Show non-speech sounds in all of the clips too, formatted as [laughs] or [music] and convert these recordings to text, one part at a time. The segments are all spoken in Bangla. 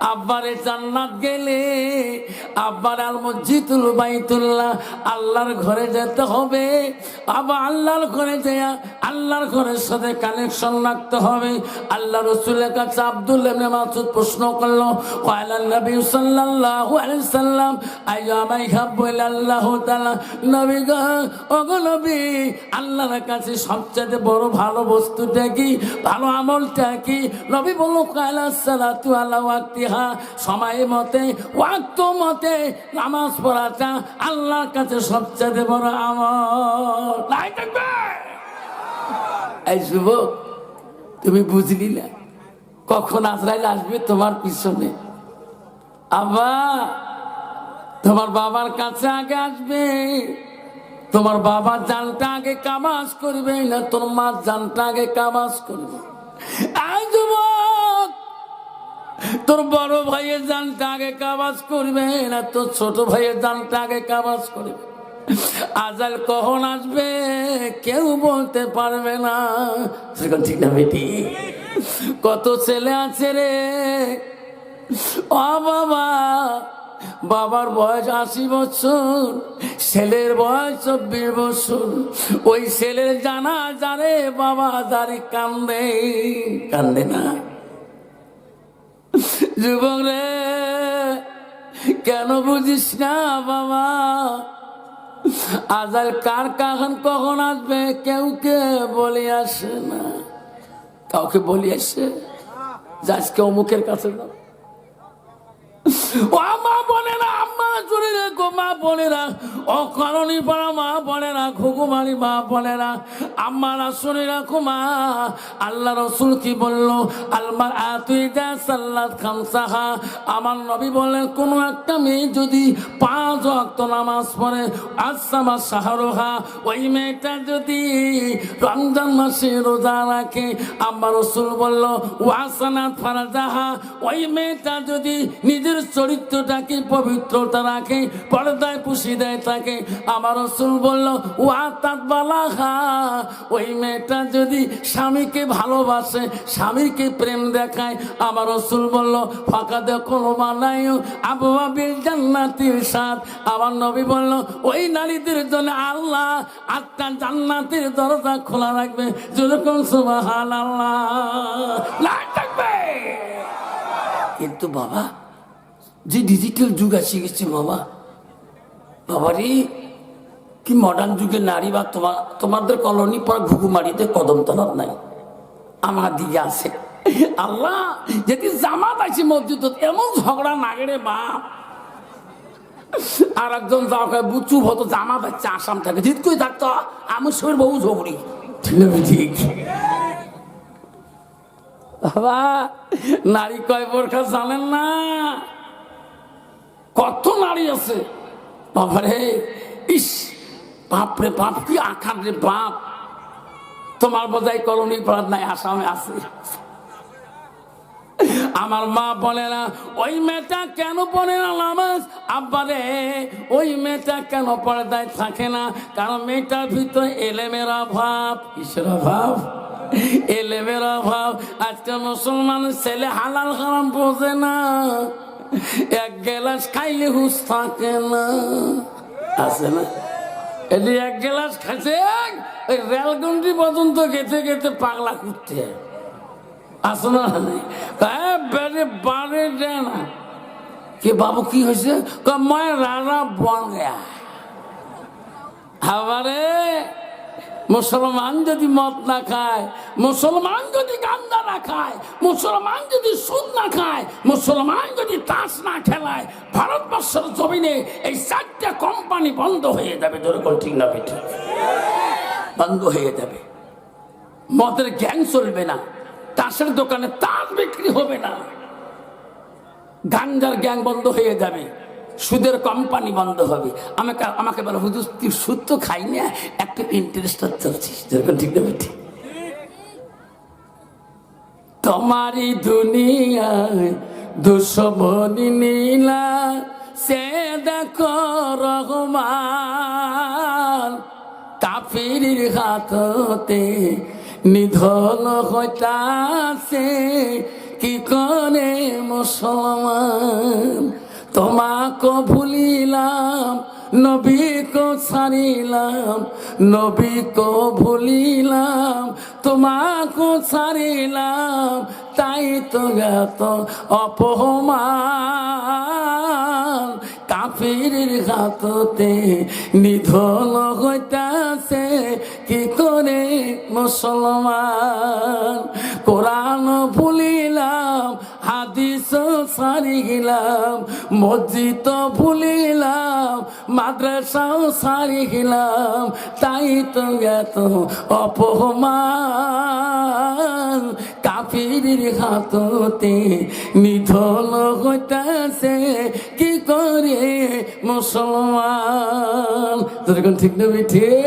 আব্বারে জান্নাত গেলে আব্বার আল মসজিদুল বাইতুল্লাহ আল্লাহর ঘরে যেতে হবে। আবার আল্লাহর ঘরে যেয়া আল্লাহর ঘরের সাথে কানেকশন রাখতে হবে। আল্লাহ রসুলের কাছে আব্দুল মাসুদ প্রশ্ন করল, কয়লা আল্লাহ আল্লাহর কাছে সবচেয়ে বড় ভালো বস্তুটা কি? ভালো আমলটা কি? নবী বলল, কয়লা সালাতু আলা ওয়াক্তিহা সময় মতে ওয়াক্ত মতে নামাজ পড়াটা আল্লাহর কাছে সবচেয়ে বড় আমল। এই যুবক তুমি বুঝলি না কখন আজরাইল আসবে তোমার পিছনে। আবা তোমার বাবার কাছে আগে আসবে। তোমার বাবার জানটা আগে কামাজ করবে না তোর মার জানটা আগে কামাজ করবে। আই যুবক তোর বড় ভাইয়ের জানটা আগে কাবাজ করবে না তোর ছোট ভাইয়ের জানটা আগে কাবাজ করবে। আজাল কখন আসবে কেউ বলতে পারবে না। সেরকম ঠিক না বেটি? কত ছেলে আছে রে? বাবা, বাবার বয়স আশি বছর, ছেলের বয়স চব্বিশ বছর। ওই ছেলের জানা জানে বাবা দাঁড়ি কান্দে কান্দে না। যুবক রে কেন বুঝিস না বাবা? আজাল কার কাখন কখন আসবে? কেউ কে বলে আসে না। কাউকে বলি আসে যে আজকে অমুকের কাছে না ও মা বলে আম্মা জুড়ে রেখো মা পাড়া মা ঘুঘুমারি মা আম্মারা শুনে রাখো মা, আল্লাহ রসুল কি বলল? আলমার আতুই যা খামসাহা। আমার নবী কোনো একটা মেয়ে যদি পাঁচ অক্ত নামাজ পড়ে আসামা ওই মেয়েটা যদি রমজান মাসে রোজা রাখে আমার রসুল বলল, ওয়াসানাত ফারাজাহা, ওই মেয়েটা যদি নিজের চরিত্রটাকে পবিত্রতা রাখে পর্দায় পুষি দেয় তাকে? আমার রসুল বলল, ওয়া তাত বালাহা ওই মেয়েটা যদি স্বামীকে ভালোবাসে, স্বামীকে প্রেম দেখায়, আমার রসুল বলল ফাঁকা দেখো মানায় আবহাওয়া বিল জান্নাতির সাথ আমার নবী বলল, ওই নারীদের জন্য আল্লাহ আটটা জান্নাতের দরজা খোলা রাখবে। যেরকম সুবাহান আল্লাহ কিন্তু বাবা যে ডিজিটাল যুগ আসে গেছে বাবা। বাবারে, কি মডার্ন যুগে নারী বা তোমার তোমাদের কলোনি পর ঘুঘুমারিতে কদম তলার নাই। আমার দিকে আছে। আল্লাহ যদি জামাত আছে মসজিদ এমন ঝগড়া নাগড়ে বাপ আর একজন যাও বুচু হতো জামাত আছে আসাম থাকে। জিত কই থাকতো? আমি শরীর বহু ঝগড়ি। ঠিক? বাবা, নারী কয়, বোরখা জানেন না? কত নারী আছে? বাবারে, ইস বাপ রে বাপ, কি আখার রে বাপ। তোমার বোধহয় কলোনি পড়ার নাই, আসামে আছে। আমার মা বলে না, ওই মেয়েটা কেন পড়ে না নামাজ আব্বারে ওই মেয়েটা কেন পর্দায় থাকে না? কারণ মেয়েটার ভিতরে এলেমের অভাব। কিসের অভাব? এলেমের অভাব। আজকে মুসলমান ছেলে হালাল হারাম বোঝে না। এক গেলাস খাইলে হুস থাকে না। আছে না? এটি এক গ্লাস খাইছে ওই রেলগন্ডি পর্যন্ত গেতে গেতে পাগলা করতে আসনা হ্যাঁ বেড়ে বাড়ে দেয় না। কে বাবু, কি হয়েছে? মই রাজা বন গয়া আবারে মুসলমান যদি মদ না খায়, মুসলমান যদি গান্দা না খায়, মুসলমান যদি সুদ না খায়, মুসলমান যদি তাস না খেলায়, ভারতবর্ষের জমিনে এই চারটা কোম্পানি বন্ধ হয়ে যাবে। যেরকম ঠিক না বেঠে? বন্ধ হয়ে যাবে। মদের গ্যাং চলবে না, তাসের দোকানে তাস বিক্রি হবে না। গাঞ্জার গ্যাং বন্ধ হয়ে যাবে। সুদের কোম্পানি বন্ধ হবে। আমাকে আমাকে বলে, হুজুর, তুই সুদ তো খাই না, একটা ইন্টারেস্ট চলছিস যেরকম ঠিক না ঠিক তোমারই দুনিয়ায় দুশ্মনী নীলা, সে দেখো রহমান। কাফির হাততে নিধন হইতাছে, কি করে মুসলমান? তোমাকে ভুলিলাম, নবীকে ছাড়িলাম, নবীকে ভুলিলাম, তোমাকে ছাড়িলাম, তাই তো জ্ঞাত অপমান। কাফির ঘাততে নিধন হইতাছে, কি করে মুসলমান? কোরআন ভুলিলাম হাদিস সারি গেলাম, মসজিদ ভুলিলাম, মাদ্রাসাও সারি গেলাম, তাই তো এত অপমান। কাফির হাততে নিধন হইতাছে, কি করে মুসলমান? তোর ঠিক নেবি ঠিক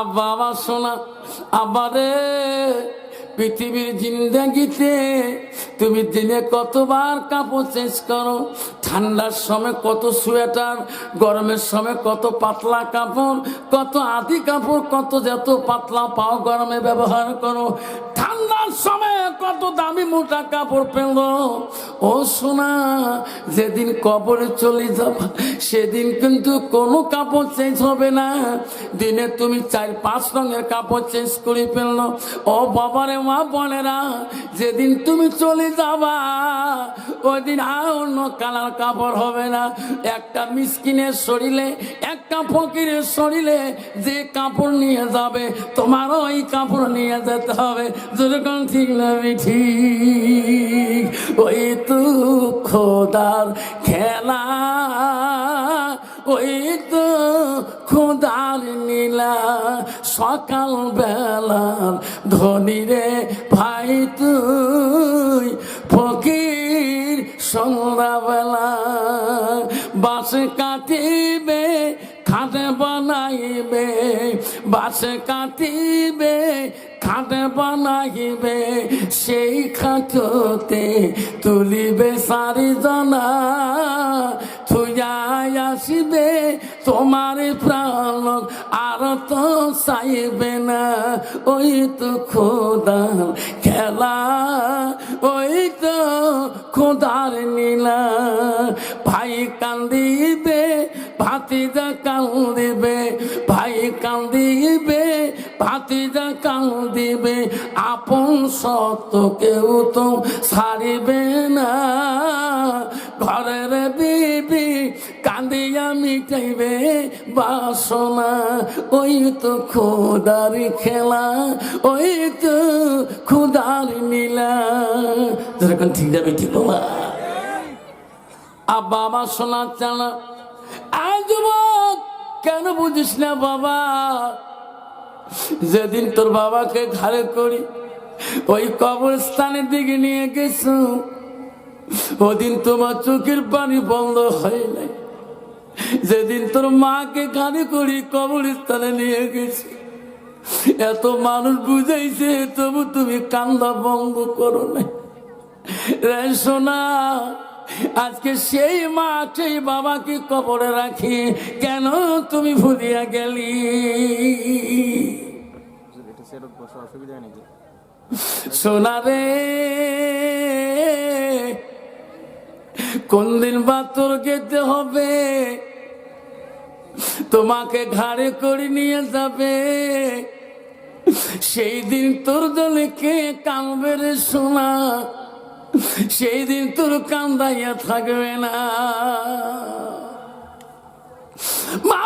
আব্বা আমার সোনা আব্বারে পৃথিবীর জিন্দাগিতে তুমি দিনে কতবার কাপড় চেঞ্জ করো? ঠান্ডার সময় কত সোয়েটার, গরমের সময় কত পাতলা কাপড়, কত আদি কাপড়, কত যত পাতলা পাও গরমে ব্যবহার করো। ঠান্ডার সময় কত দামি মোটা কাপড় পেল। ও সোনা, যেদিন কবরে চলে যাব, সেদিন কিন্তু কোনো কাপড় চেঞ্জ হবে না। দিনে তুমি চার, পাঁচ রঙের কাপড় চেঞ্জ করে ফেলল। ও বাবারে মা বোনেরা, যেদিন তুমি চলে যাবা, ওই দিন আর অন্য কালার কাপড় হবে না। একটা মিসকিনের শরীরে, একটা ফকিরের শরীরে যে কাপড় নিয়ে যাবে, তোমারও ওই কাপড় নিয়ে যেতে হবে। যেরকম ঠিক না আমি ঠিক। ওই তু খোদার খেলা, ওই তো খোদার নীলা সকাল বেলার ধনী রে ভাই তুই, ফকির সন্ধ্যাবেলা বাস কাটিবে খাটে বানাইবে বাসে কাটিবে খাটে বানাইবে, সেই খাটতে তুলিবে সারি জনা থুয়াই আসিবে, তোমার প্রাণ আর তো চাইবে না। ওই তো খোদার খেলা, ওই তো খোদার নীলা, ভাই কান্দিবে ভাতিজা কান্দিবে ভাই কান্দিবে ভাতিজা কান্দিবে আপন সত্য কেউ তো ছাড়িবে না। ঘরের বিবি কান্দিয়া মিটাইবে বাসনা, ওই তো খুদার খেলা, ওই তো খুদার নীলা। যেরকম ঠিক যাবে, ঠিক বাবা আব্বা, আমার চানা আজ যুবক, কেন বুঝিস না বাবা? যেদিন তোর বাবাকে ঘাড়ে করি, ওই কবরস্থানের দিকে নিয়ে গেছো, ওদিন তোমার চোখের পানি বন্ধ হয় নাই। যেদিন তোর মাকে ঘাড়ে করি, কবরস্থানে নিয়ে গেছি। এত মানুষ বুঝাইছে, তবু তুমি কান্দা বন্ধ করো না রে সোনা আজকে সেই মা সেই বাবাকে কবরে রাখি। কেন তুমি ভুলিয়া গেলি? এটা সেরকম বসা অসুবিধা নাকি সোনা রে, কোন দিন বা তোর যেতে হবে? তোমাকে ঘাড়ে করে নিয়ে যাবে। সেই দিন তোর দলে কে কামবে রে সোনা [laughs] সেই দিন তোর কান্দাইয়া থাকবে না। মা